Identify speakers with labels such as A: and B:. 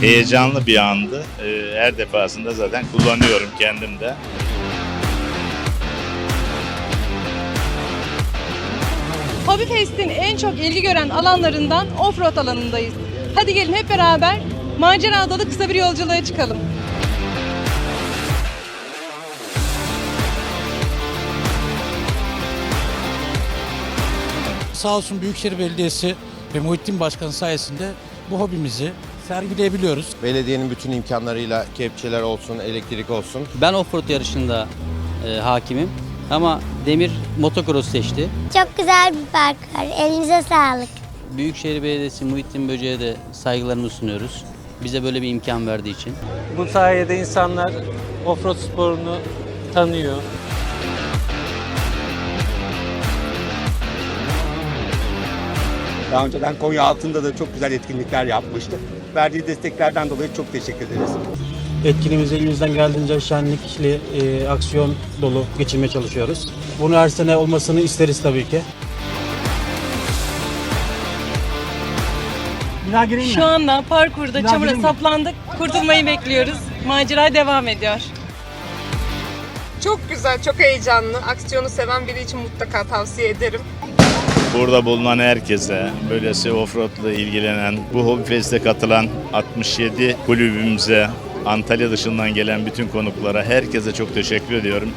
A: Heyecanlı bir andı. Ee, Her defasında zaten kullanıyorum kendim de.
B: Hobi Fest'in en çok ilgi gören alanlarından offroad alanındayız. Hadi gelin hep beraber macera dolu kısa bir yolculuğa çıkalım.
C: Sağ olsun Büyükşehir Belediyesi ve Muhittin Başkanı sayesinde bu hobimizi sergileyebiliyoruz.
D: Belediyenin bütün imkanlarıyla kepçeler olsun, elektrik olsun.
E: Ben offroad yarışında e, hakimim ama Demir motocross seçti.
F: Çok güzel bir park var. Elinize sağlık.
E: Büyükşehir Belediyesi Muhittin Böce'ye de saygılarımızı sunuyoruz. Bize böyle bir imkan verdiği için.
G: Bu sayede insanlar offroad sporunu tanıyor.
H: Daha önceden Konya altında da çok güzel etkinlikler yapmıştı. Verdiği desteklerden dolayı çok teşekkür ederiz.
I: Etkinliğimizi elimizden geldiğince şenlikli, e, aksiyon dolu geçirmeye çalışıyoruz. Bunu her sene olmasını isteriz tabii ki.
B: Şu anda parkurda çamura saplandık. Kurtulmayı bekliyoruz. Macera devam ediyor.
J: Çok güzel, çok heyecanlı. Aksiyonu seven biri için mutlaka tavsiye ederim.
A: Burada bulunan herkese, böylesi offroadla ilgilenen, bu Fest'e katılan 67 kulübümüze, Antalya dışından gelen bütün konuklara, herkese çok teşekkür ediyorum.